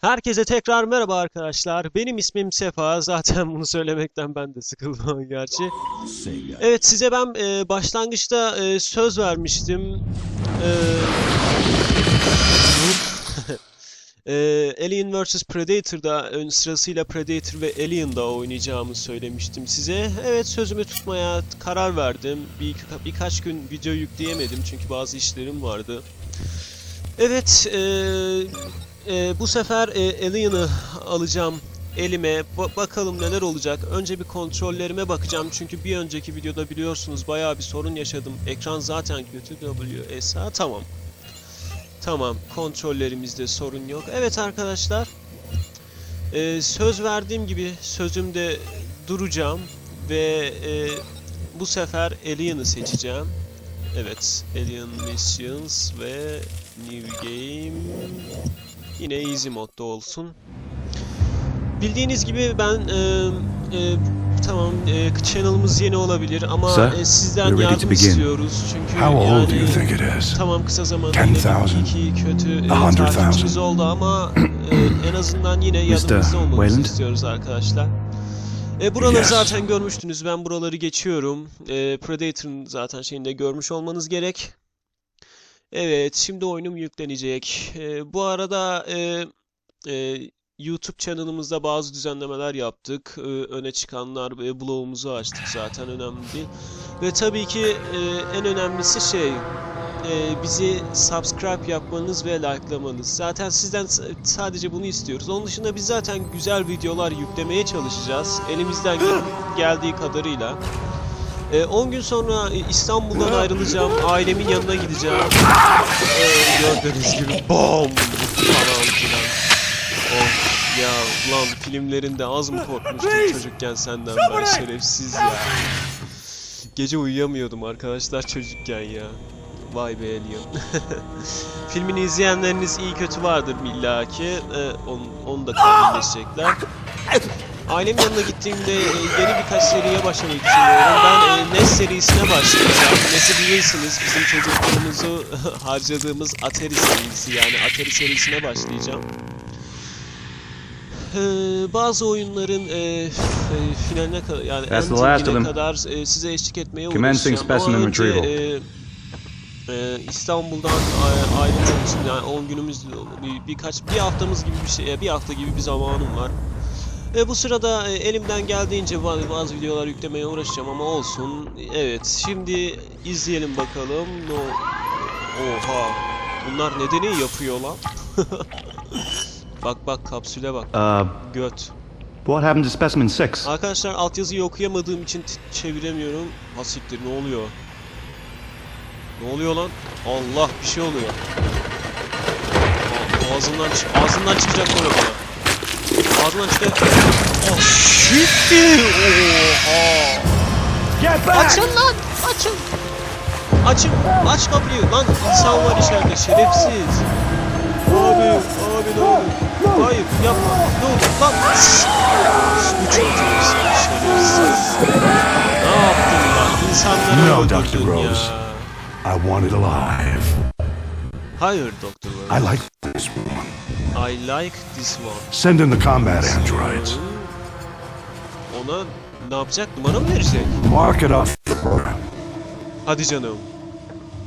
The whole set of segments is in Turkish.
Herkese tekrar merhaba arkadaşlar. Benim ismim Sefa. Zaten bunu söylemekten ben de sıkıldım gerçi. Evet size ben e, başlangıçta e, söz vermiştim. E, e, Alien vs Predator'da ön sırasıyla Predator ve Alien'da oynayacağımı söylemiştim size. Evet sözümü tutmaya karar verdim. Bir, birkaç gün video yükleyemedim çünkü bazı işlerim vardı. Evet, e, e, bu sefer e, Alien'ı alacağım elime. Ba- bakalım neler olacak. Önce bir kontrollerime bakacağım çünkü bir önceki videoda biliyorsunuz bayağı bir sorun yaşadım. Ekran zaten kötü WSA tamam. Tamam, kontrollerimizde sorun yok. Evet arkadaşlar, e, söz verdiğim gibi sözümde duracağım ve e, bu sefer Alien'ı seçeceğim. Evet, Alien Missions ve New Game yine easy modda olsun. Bildiğiniz gibi ben e, e, tamam e, channel'ımız yeni olabilir ama Sir, e, sizden we're ready to yardım begin. istiyoruz çünkü How old do you yani think it is? tamam kısa zamanda Ten yine thousand? bir iki kötü e, A hundred takipçimiz thousand? oldu ama e, en azından yine yanımızda Wayland? istiyoruz arkadaşlar. E, buraları Yes. zaten görmüştünüz. Ben buraları geçiyorum. E, Predator'ın zaten şeyinde görmüş olmanız gerek. Evet, şimdi oyunum yüklenecek. E, bu arada e, e, YouTube kanalımızda bazı düzenlemeler yaptık. E, öne çıkanlar ve blogumuzu açtık zaten önemli değil. Ve tabii ki e, en önemlisi şey e, bizi subscribe yapmanız ve likelamanız. Zaten sizden sadece bunu istiyoruz. Onun dışında biz zaten güzel videolar yüklemeye çalışacağız. Elimizden gel- geldiği kadarıyla. E, 10 gün sonra İstanbul'dan ayrılacağım. Ailemin yanına gideceğim. E, gördüğünüz gibi BOOM falan filan. Of ya lan filmlerinde az mı korkmuştum çocukken senden ben şerefsiz ya. Gece uyuyamıyordum arkadaşlar çocukken ya. Vay be Alien. Filmini izleyenleriniz iyi kötü vardır illaki. Ee, onu, onu da tahminleşecekler. Ailemin yanına gittiğimde e, yeni birkaç seriye başlamayı düşünüyorum. Ben e, NES serisine başlayacağım. NES'i bilirsiniz bizim çocukluğumuzu harcadığımız Atari serisi yani Atari serisine başlayacağım. Ee, bazı oyunların e, e, finaline kadar yani That's en them. kadar e, size eşlik etmeye uğraşacağım. Ama önce e, e, İstanbul'dan a- ayrılmak için yani 10 günümüz bir, birkaç bir haftamız gibi bir şey bir hafta gibi bir zamanım var. E, bu sırada e, elimden geldiğince bazı, videolar yüklemeye uğraşacağım ama olsun. Evet şimdi izleyelim bakalım. No. Oha. Bunlar nedeni yapıyor lan. bak bak kapsüle bak. Uh, Göt. what happened to specimen 6? Arkadaşlar altyazıyı okuyamadığım için çeviremiyorum. Ha siktir ne oluyor? Ne oluyor lan? Allah bir şey oluyor. Ağzından ağzından çıkacak böyle bana. Çıkacak. Oh siktir! Oha! Açın lan! Açın! Açın! Aç kapıyı! Lan insan var içeride şerefsiz! Abi! Abi ne olur? Hayır yapma! Ne olur lan! Bu çok şerefsiz! Ne yaptın lan? İnsanları No, öldürdün ya. Rose. I want it alive. Hayır Doktor I Rose. like this one. I like this one. Send in the combat androids. Ona ne yapacak? Numara mı verecek? Mark it up. Hadi canım.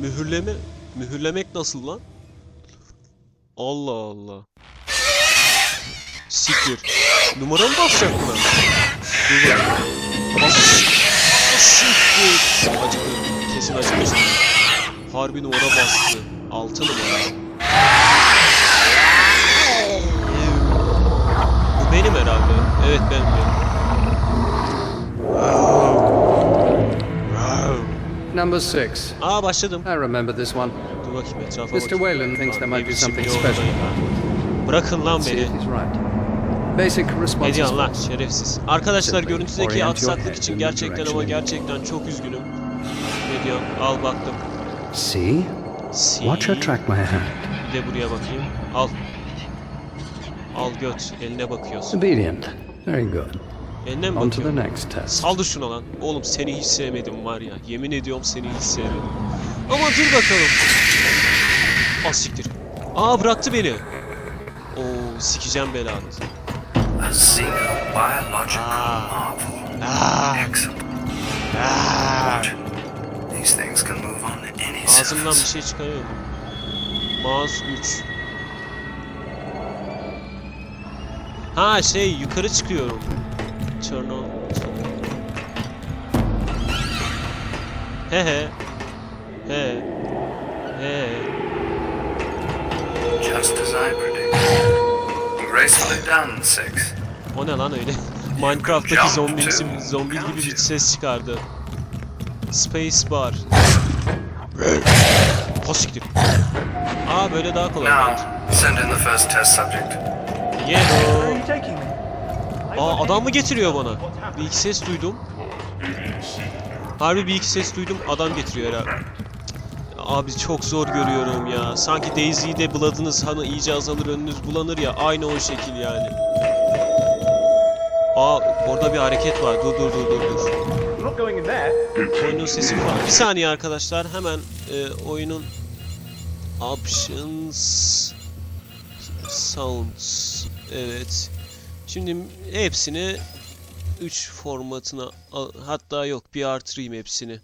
Mühürleme. Mühürlemek nasıl lan? Allah Allah. Siktir. Numara mı basacak buna? Dur bakayım. Bas. Siktir. Acıdı. Kesin acımıştı. Harbi numara bastı. Altı numara. Bu benim herhalde. Evet benim benim. Number six. Aa başladım. I remember this one. Dur bakayım etrafa Mr. Whalen thinks there might be something special. Bırakın lan beni. Basic diyorsun lan şerefsiz. Arkadaşlar görüntüdeki aksaklık için gerçekten ama gerçekten çok üzgünüm. Ne diyorsun? Al baktım. See? See. Watch her track my hand. Bir de buraya bakayım. Al. Al göt. Eline bakıyorsun. Obedient. Very good. Eline mi On to the bakıyorsun? next test. Saldır şuna lan. Oğlum seni hiç sevmedim var ya. Yemin ediyorum seni hiç sevmedim. Ama dur bakalım. Ah siktir. Aa bıraktı beni. Oo sikeceğim belanı. A xenobiological marvel. Ah, Excellent. ah. These things can move on Ağzımdan bir şey çıkarıyor. Mouse 3. Ha şey yukarı çıkıyorum. Turn on. He he. He. He. Just as I predicted. Gracefully done, Six. O ne lan öyle? Minecraft'taki zombi, zombi gibi bir ses çıkardı. Space bar. Ha siktir. Aa böyle daha kolay bence. Now, send in the first test subject. Yeho. Aa adam mı getiriyor bana? Bir iki ses duydum. Harbi bir iki ses duydum. Adam getiriyor herhalde. Abi çok zor görüyorum ya. Sanki Daisy'de Blood'ınız hani iyice azalır önünüz bulanır ya. Aynı o şekil yani. Aa orada bir hareket var. Dur dur dur dur dur. Oyunun sesi var. Bir saniye arkadaşlar. Hemen e, oyunun options sounds evet. Şimdi hepsini 3 formatına hatta yok bir artırayım hepsini.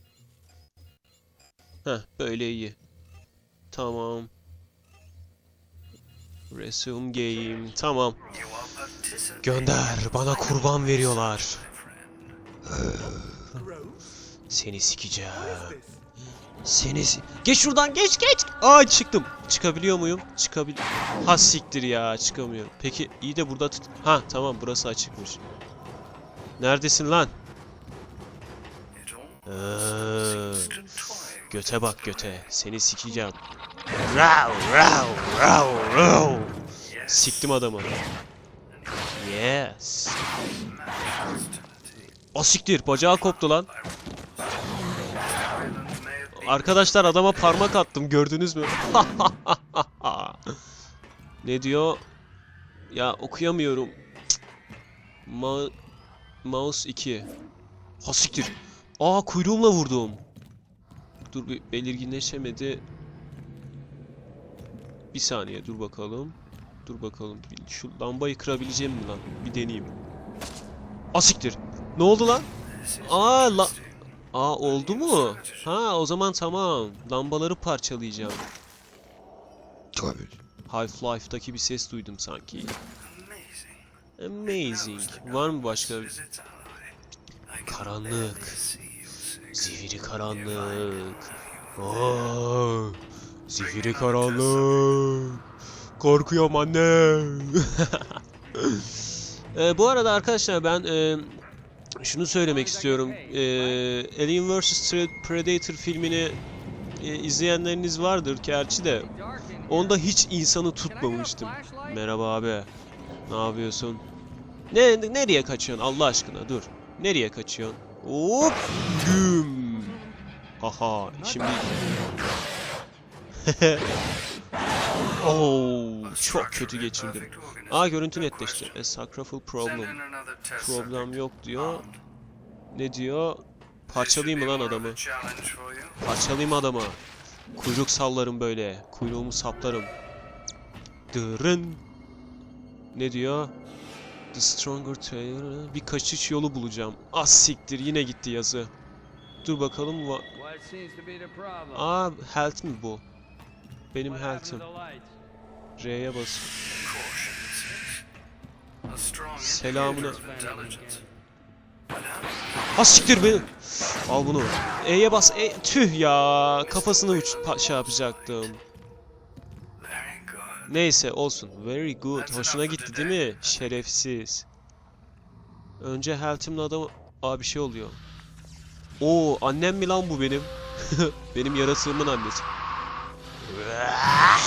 Heh böyle iyi. Tamam. Resume game. Tamam. Gönder. Bana kurban veriyorlar. Seni sikeceğim. Seni si- Geç şuradan geç geç. Aa çıktım. Çıkabiliyor muyum? Çıkabil... Ha siktir ya çıkamıyorum. Peki iyi de burada. Ha tamam burası açıkmış. Neredesin lan? Ee, göte bak göte. Seni sikeceğim. Rav rav rav rav. Siktim adamı. Yes. O siktir bacağı koptu lan. Arkadaşlar adama parmak attım gördünüz mü? ne diyor? Ya okuyamıyorum. Ma Mouse 2. Ha siktir. Aa kuyruğumla vurdum. Dur bir belirginleşemedi. Bir saniye dur bakalım. Dur bakalım. Şu lambayı kırabileceğim mi lan? Bir deneyeyim. Asiktir. Ne oldu lan? Aa la... Aa oldu mu? Ha o zaman tamam. Lambaları parçalayacağım. Half-Life'daki bir ses duydum sanki. Amazing. Var mı başka? bir- Karanlık. Zifiri karanlık. Aa, zifiri karanlık. Korkuyorum anne. Ee, bu arada arkadaşlar ben e, şunu söylemek istiyorum. E, Alien vs Predator filmini e, izleyenleriniz vardır gerçi de. Onda hiç insanı tutmamıştım. Merhaba abi. Ne yapıyorsun? Ne nereye kaçıyorsun Allah aşkına dur. Nereye kaçıyorsun? Hop güm. Haha şimdi Oo, çok kötü geçirdim. Aa görüntü netleşti. A sacraful problem. Problem yok diyor. Ne diyor? Parçalayayım mı lan adamı? Parçalayayım adamı. Kuyruk sallarım böyle. Kuyruğumu saplarım. Dırın. Ne diyor? The stronger trailer. Bir kaçış yolu bulacağım. Az siktir yine gitti yazı. Dur bakalım. Aa health mi bu? Benim health'im. R'ye bas. Selamını. Ha siktir beni. Al bunu. E'ye bas. E, tüh ya. Kafasını uç şey yapacaktım. Neyse olsun. Very good. Hoşuna gitti değil mi? Şerefsiz. Önce health'imle adamı... Aa bir şey oluyor. Oo annem mi lan bu benim? benim yarasığımın annesi.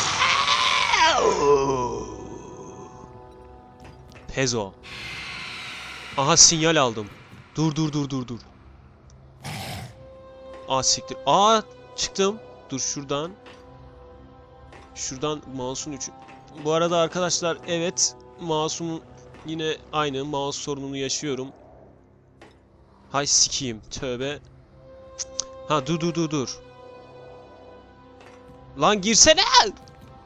Pezo. Aha sinyal aldım. Dur dur dur dur dur. Aa siktir. Aa çıktım. Dur şuradan. Şuradan mouse'un üçü. Bu arada arkadaşlar evet mouse'umun yine aynı mouse sorununu yaşıyorum. Hay sikiyim. Tövbe. Ha dur dur dur dur. Lan girsene.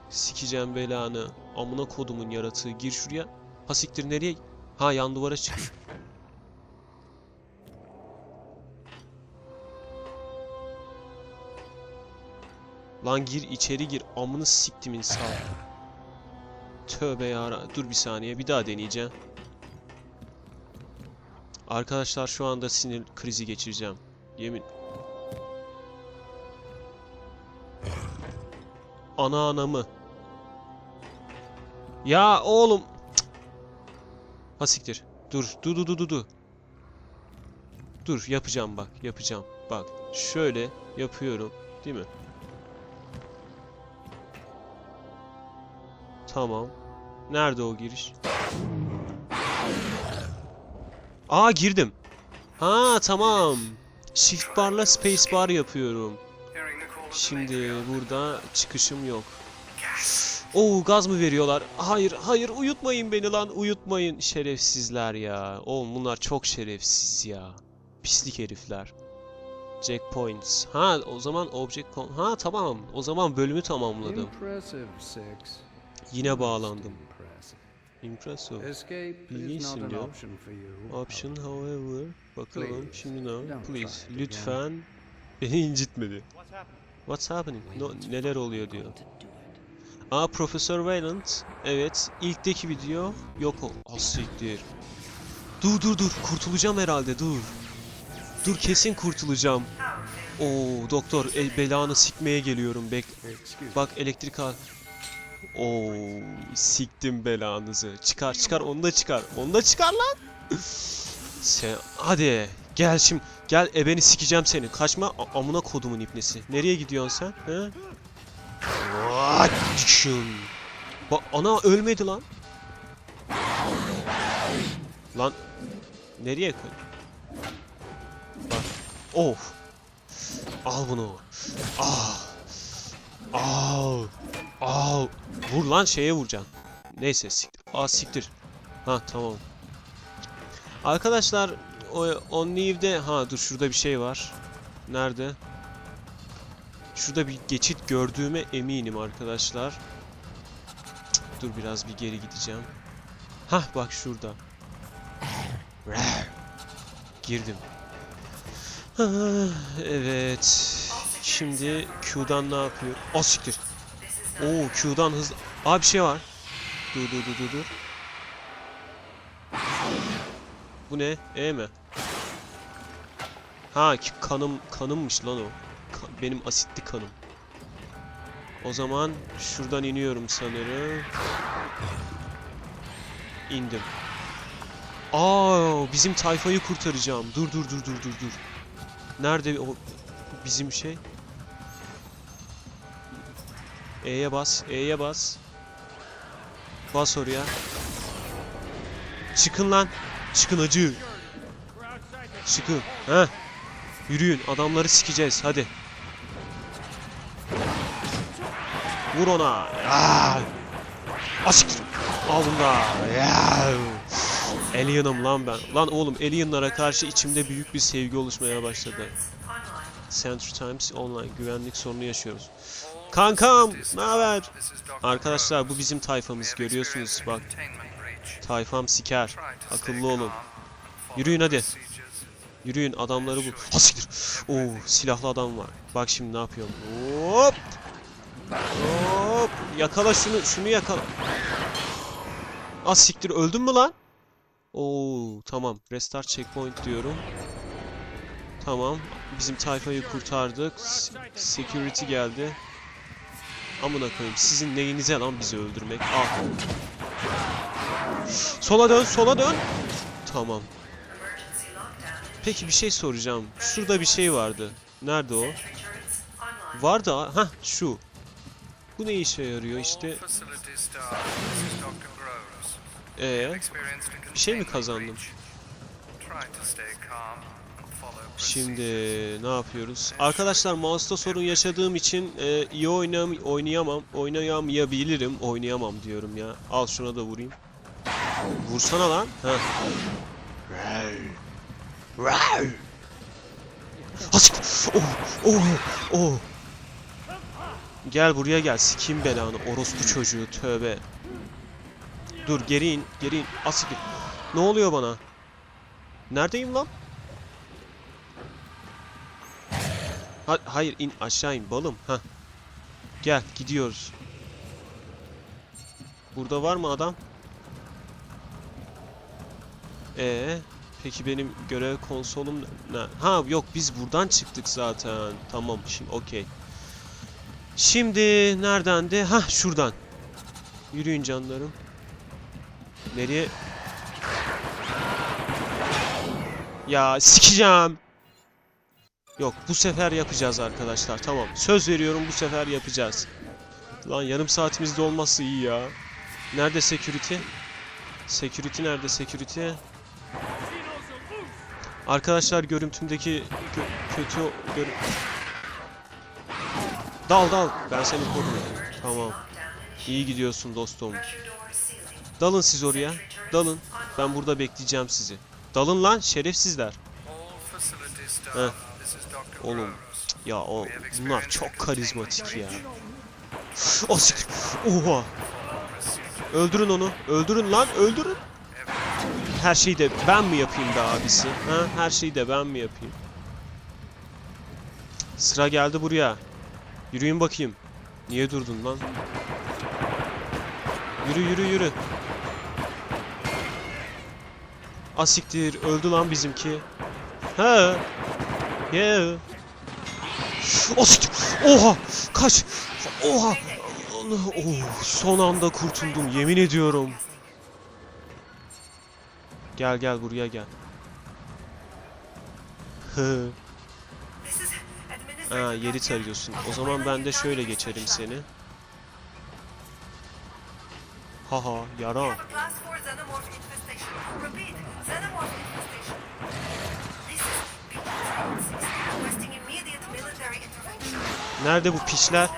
Sikeceğim belanı. Amına kodumun yaratığı. Gir şuraya. Ha siktir nereye? Ha yan duvara çık. Lan gir içeri gir. Amını siktimin sağ. Tövbe yara. Dur bir saniye. Bir daha deneyeceğim. Arkadaşlar şu anda sinir krizi geçireceğim. Yemin. Ana anamı. Ya oğlum. Ha siktir. Dur. Dur dur dur dur, dur. Dur yapacağım bak. Yapacağım. Bak. Şöyle yapıyorum. Değil mi? Tamam. Nerede o giriş? Aa girdim. Ha tamam. Shift barla space bar yapıyorum. Şimdi burada çıkışım yok. Oo gaz mı veriyorlar? Hayır hayır uyutmayın beni lan uyutmayın. Şerefsizler ya. Oğlum bunlar çok şerefsiz ya. Pislik herifler. Checkpoints. Ha o zaman object con Ha tamam. O zaman bölümü tamamladım. Yine bağlandım. Impressive. Impressive. Escape is İlginçsin not an diyor. option for you. Option however. Bakalım şimdi ne? Please. Lütfen. Beni incitmedi. What's happening? No, neler oluyor diyor. Aa Profesör Valent. Evet. ilkteki video yok ol. Asiktir. Dur dur dur. Kurtulacağım herhalde dur. Dur kesin kurtulacağım. Oo doktor el belanı sikmeye geliyorum bek. Bak elektrik al. Oo siktim belanızı. Çıkar çıkar onu da çıkar. Onu da çıkar lan. Sen hadi gel şimdi. Gel ebeni sikeceğim seni. Kaçma a- amına kodumun ipnesi. Nereye gidiyorsun sen? He? Action. Bak ana ölmedi lan. Lan nereye koy? Bak. Of. Al bunu. Ah. Al. Al. Vur lan şeye vuracaksın. Neyse siktir. Aa siktir. Ha tamam. Arkadaşlar o On Leave'de ha dur şurada bir şey var. Nerede? Şurada bir geçit gördüğüme eminim arkadaşlar. Dur biraz bir geri gideceğim. Hah bak şurada. Girdim. Ah, Evet. Şimdi Q'dan ne yapıyor? O siktir. Oo Q'dan hızlı. Aa bir şey var. Dur dur dur dur dur. Bu ne? E mi? Ha kanım kanımmış lan o. Benim asitli kanım. O zaman şuradan iniyorum sanırım. İndim. Aa bizim tayfayı kurtaracağım. Dur dur dur dur dur dur. Nerede o bizim şey? E'ye bas, E'ye bas. Bas oraya. Çıkın lan. Çıkın acı. Çıkın. Ha? Yürüyün. Adamları sikeceğiz. Hadi. Vur ona. Aa! Asiktir. Al bunu da. Ya! Alien'ım lan ben. Lan oğlum Alien'lara karşı içimde büyük bir sevgi oluşmaya başladı. Central Times Online güvenlik sorunu yaşıyoruz. Kankam, ne haber? Arkadaşlar bu bizim tayfamız görüyorsunuz bak. Tayfam siker. Akıllı olun. Yürüyün hadi. Yürüyün adamları bul. Ha siktir. Oo silahlı adam var. Bak şimdi ne yapıyorum. Hop. Hop. Yakala şunu. Şunu yakala. Ah siktir öldün mü lan? Oo tamam. Restart checkpoint diyorum. Tamam. Bizim tayfayı kurtardık. Security geldi. Amına koyayım. Sizin neyinize lan bizi öldürmek? Al. Sola dön, sola dön. Tamam. Peki bir şey soracağım. Şurada bir şey vardı. Nerede o? Vardı ha. Şu. Bu ne işe yarıyor işte? Ee, bir şey mi kazandım? Şimdi ne yapıyoruz? Arkadaşlar mouse'da sorun yaşadığım için e, iyi oynayam oynayamam, oynayamayabilirim. Oynayamam diyorum ya. Al şuna da vurayım. Vursana lan. Ha. Asık. Oh, oh, oh. Gel buraya gel. Sikeyim belanı. Orospu çocuğu. Tövbe. Dur geri in. Geri in. Asiktir. Ne oluyor bana? Neredeyim lan? Ha- hayır in aşağı in balım. Ha. Gel gidiyoruz. Burada var mı adam? Ee, peki benim görev konsolum ne? Ha yok biz buradan çıktık zaten. Tamam şimdi okey. Şimdi neredendi? Ha şuradan. Yürüyün canlarım. Nereye? Ya sikeceğim. Yok bu sefer yapacağız arkadaşlar. Tamam. Söz veriyorum bu sefer yapacağız. Lan yarım saatimizde olması iyi ya. Nerede security? Security nerede security? Arkadaşlar görüntümdeki kö- kötü görü Dal dal. Ben seni koruyorum. Tamam. İyi gidiyorsun dostum. Dalın siz oraya. Dalın. Ben burada bekleyeceğim sizi. Dalın lan şerefsizler. Heh. Oğlum ya o bunlar çok karizmatik ya. O siktir. Oha. Öldürün onu. Öldürün lan. Öldürün. Her şeyi de ben mi yapayım be abisi? Ha? Her şeyi de ben mi yapayım? Sıra geldi buraya. Yürüyün bakayım. Niye durdun lan? Yürü yürü yürü. Asiktir. Öldü lan bizimki. He. Yeah. O siktir. Oha! Kaç! Oha! Oh, son anda kurtuldum yemin ediyorum. Gel gel buraya gel. Ha yeri tarıyorsun. O zaman ben de şöyle geçerim seni. Haha yara. Class 4 xenomorph infestation. Repeat, xenomorph infestation. This is Big requesting immediate military intervention. Nerede bu piçler?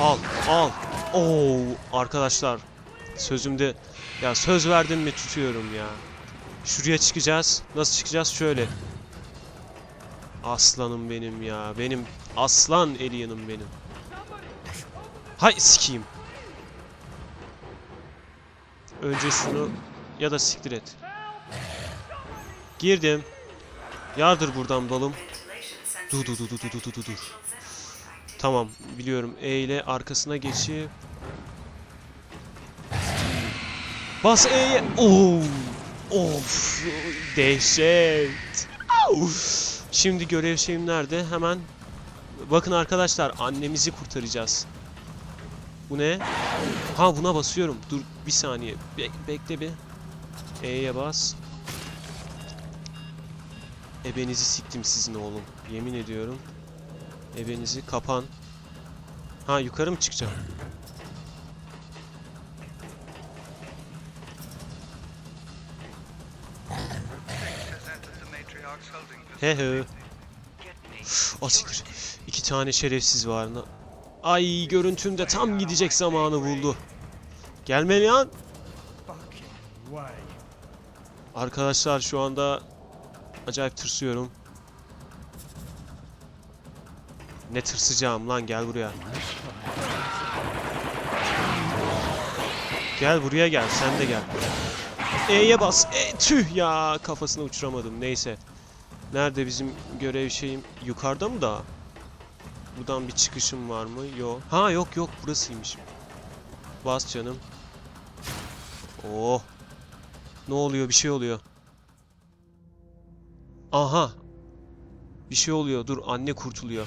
Al al. Oo arkadaşlar. Sözümde ya söz verdim mi tutuyorum ya. Şuraya çıkacağız. Nasıl çıkacağız? Şöyle. Aslanım benim ya. Benim aslan alien'ım benim. Hay sikiyim. Önce şunu ya da siktir et. Girdim. Yardır buradan balım. Dur dur dur dur dur dur dur. Tamam biliyorum. E ile arkasına geçip Bas E'ye. Oo. Of. Dehşet. Of. Şimdi görev şeyim nerede? Hemen Bakın arkadaşlar annemizi kurtaracağız. Bu ne? Ha buna basıyorum. Dur bir saniye. Be- bekle bir. E'ye bas. Ebenizi siktim sizin oğlum. Yemin ediyorum. Ebenizi kapan. Ha yukarı mı çıkacağım? He he. Siktir. İki tane şerefsiz var. Ay görüntümde tam gidecek zamanı buldu. Gelme lan. Arkadaşlar şu anda acayip tırsıyorum. Ne tırsacağım lan gel buraya. Gel buraya gel sen de gel. E'ye bas. E, tüh ya kafasına uçuramadım neyse. Nerede bizim görev şeyim? Yukarıda mı da? Buradan bir çıkışım var mı? Yok. Ha yok yok burasıymış. Bas canım. Oh. Ne oluyor? Bir şey oluyor. Aha. Bir şey oluyor. Dur anne kurtuluyor.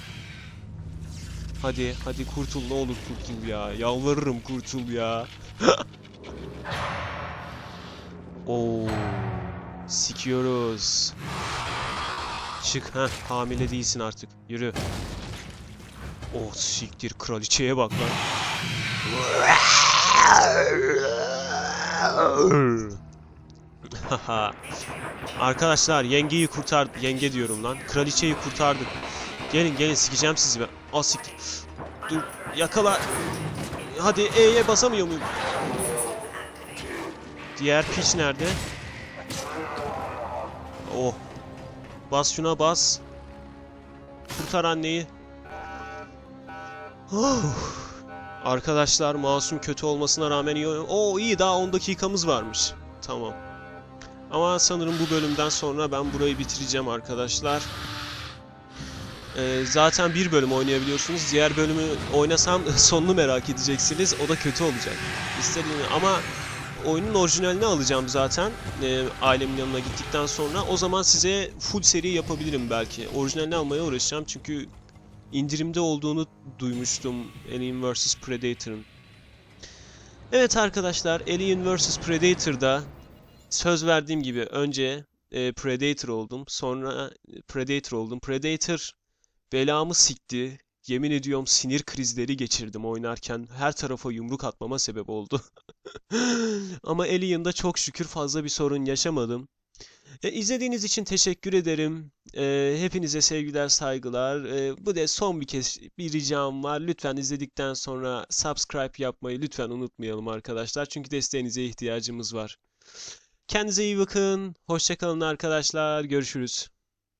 Hadi hadi kurtul ne olur kurtul ya. Yalvarırım kurtul ya. Oo. Sikiyoruz. Çık ha hamile değilsin artık. Yürü. Oh siktir kraliçeye bak lan. Arkadaşlar yengeyi kurtar yenge diyorum lan. Kraliçeyi kurtardık. Gelin gelin sikeceğim sizi ben. Al siktir. Dur yakala. Hadi E'ye basamıyor muyum? Diğer piç nerede? Oh. Bas şuna bas. Kurtar anneyi. Oh. Arkadaşlar masum kötü olmasına rağmen iyi. Oo iyi daha 10 dakikamız varmış. Tamam. Ama sanırım bu bölümden sonra ben burayı bitireceğim arkadaşlar. Ee, zaten bir bölüm oynayabiliyorsunuz. Diğer bölümü oynasam sonunu merak edeceksiniz. O da kötü olacak. İstediğini ama oyunun orijinalini alacağım zaten. Ee, ailemin yanına gittikten sonra. O zaman size full seri yapabilirim belki. Orijinalini almaya uğraşacağım çünkü indirimde olduğunu duymuştum Alien vs Predator'ın. Evet arkadaşlar, Alien vs Predator'da söz verdiğim gibi önce e, Predator oldum, sonra Predator oldum. Predator belamı sikti. Yemin ediyorum sinir krizleri geçirdim oynarken. Her tarafa yumruk atmama sebep oldu. Ama Alien'da çok şükür fazla bir sorun yaşamadım. E, izlediğiniz için teşekkür ederim. E, hepinize sevgiler, saygılar. E, bu da son bir kez bir ricam var. Lütfen izledikten sonra subscribe yapmayı lütfen unutmayalım arkadaşlar. Çünkü desteğinize ihtiyacımız var. Kendinize iyi bakın. Hoşça kalın arkadaşlar. Görüşürüz.